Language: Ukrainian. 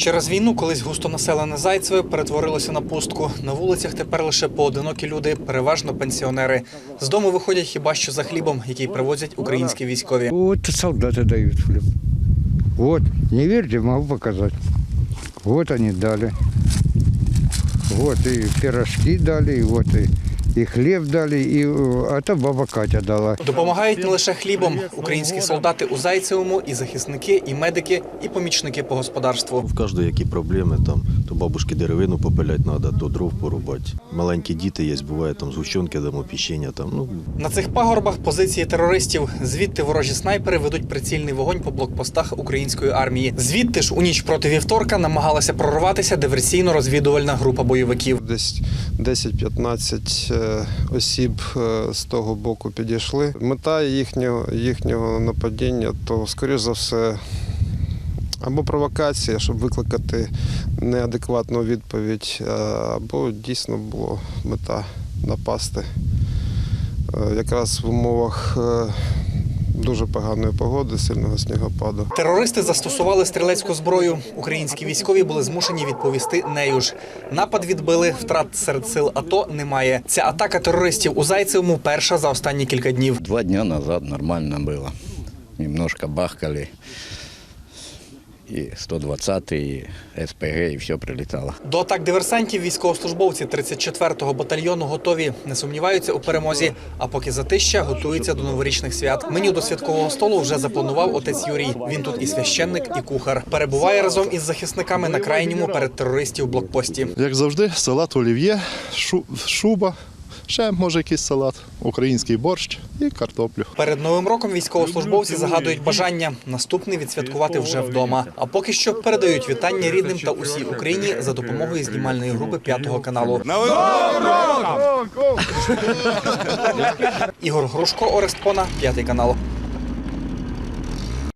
Через війну колись густонаселене Зайцеве перетворилося на пустку. На вулицях тепер лише поодинокі люди, переважно пенсіонери. З дому виходять хіба що за хлібом, який привозять українські військові. Вот солдаты дают хлеб. Вот, не верьте, могу показать. Вот они дали. Вот и пирожки дали, и вот и, и хлеб дали, и э, это баба Катя дала. Допомагають не лише хлібом. Українські солдати у Зайцевому, і захисники, і медики, і помічники по господарству. В кожного які проблеми, там, то бабушки деревину попиляти треба, то дров порубати. Маленькі діти є, буває там згущенки дамо, піщення. Там, ну, На цих пагорбах позиції терористів. Звідти ворожі снайпери ведуть прицільний вогонь по блокпостах української армії. Звідти ж у ніч проти вівторка намагалася прорватися диверсійно-розвідувальна група бойовиків. Десь 10-15 е, осіб е, з того боку підійшли. Мета їхнього, їхнього нападіння то, скоріш за все, або провокація, щоб викликати неадекватну відповідь, е, або дійсно була мета напасти. Е, Якраз в умовах е, дуже поганої погоди, сильного снігопаду. Терористи застосували стрілецьку зброю. Українські військові були змушені відповісти нею ж. Напад відбили, втрат серед сил АТО немає. Ця атака терористів у Зайцевому перша за останні кілька днів. Два дні назад нормально було. Немножко бахкали. И 120 и СПГ, и все прилетало. До атак диверсантів військовослужбовці 34-го батальйону готові, не сумніваються у перемозі. А поки затища готуються до новорічних свят. Меню до святкового столу вже запланував отець Юрій. Він тут і священник, і кухар. Перебуває разом із захисниками на крайньому перед терористів блокпості. Як завжди, салат олів'є, шу- шуба, ще може якийсь салат, український борщ і картоплю. Перед новим роком військовослужбовці загадують бажання наступний відсвяткувати вже вдома. А поки що передають вітання рідним та усій Україні за допомогою знімальної групи п'ятого каналу. Ігор Грушко, Орест Пона, п'ятий канал.